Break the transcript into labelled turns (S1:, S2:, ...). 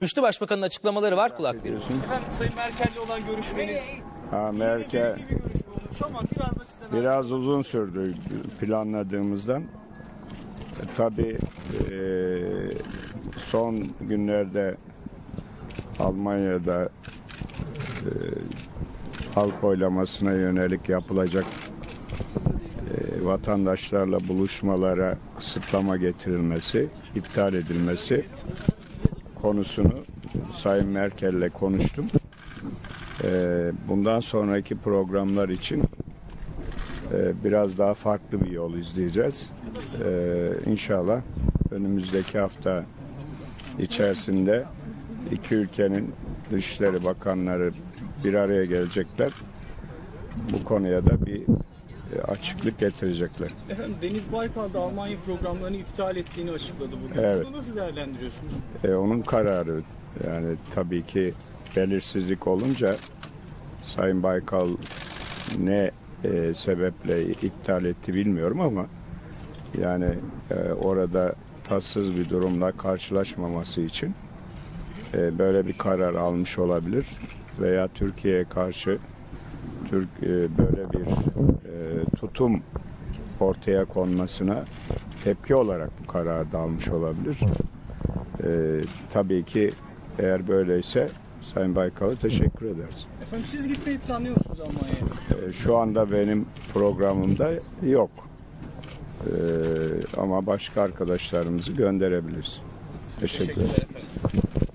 S1: Güçlü Başbakan'ın açıklamaları var kulak verin.
S2: Efendim Sayın Merkel'le olan görüşmeniz
S3: Ha, Merkel
S2: verimli bir görüşme olmuş ama biraz da sizden
S3: biraz uzun sürdü planladığımızdan. E, Tabii e, son günlerde Almanya'da e, halk oylamasına yönelik yapılacak e, vatandaşlarla buluşmalara kısıtlama getirilmesi, iptal edilmesi konusunu Sayın Merkel'le konuştum. Ee, bundan sonraki programlar için e, biraz daha farklı bir yol izleyeceğiz. Ee, İnşallah önümüzdeki hafta içerisinde iki ülkenin Dışişleri Bakanları bir araya gelecekler. Bu konuya da bir açıklık getirecekler.
S2: Efendim Deniz Baykal da Almanya programlarını iptal ettiğini açıkladı bugün.
S3: Evet.
S2: Bunu nasıl değerlendiriyorsunuz?
S3: E, onun kararı yani tabii ki belirsizlik olunca Sayın Baykal ne e, sebeple iptal etti bilmiyorum ama yani e, orada tatsız bir durumla karşılaşmaması için e, böyle bir karar almış olabilir veya Türkiye'ye karşı Türk e, böyle bir e, tutum ortaya konmasına tepki olarak bu kararı da almış olabilir. Ee, tabii ki eğer böyleyse Sayın Baykal'a teşekkür ederiz.
S2: Efendim siz gitmeyi planlıyor musunuz Almanya'ya?
S3: Ee, şu anda benim programımda yok. Ee, ama başka arkadaşlarımızı gönderebiliriz. Teşekkür ederim.
S2: Teşekkürler efendim.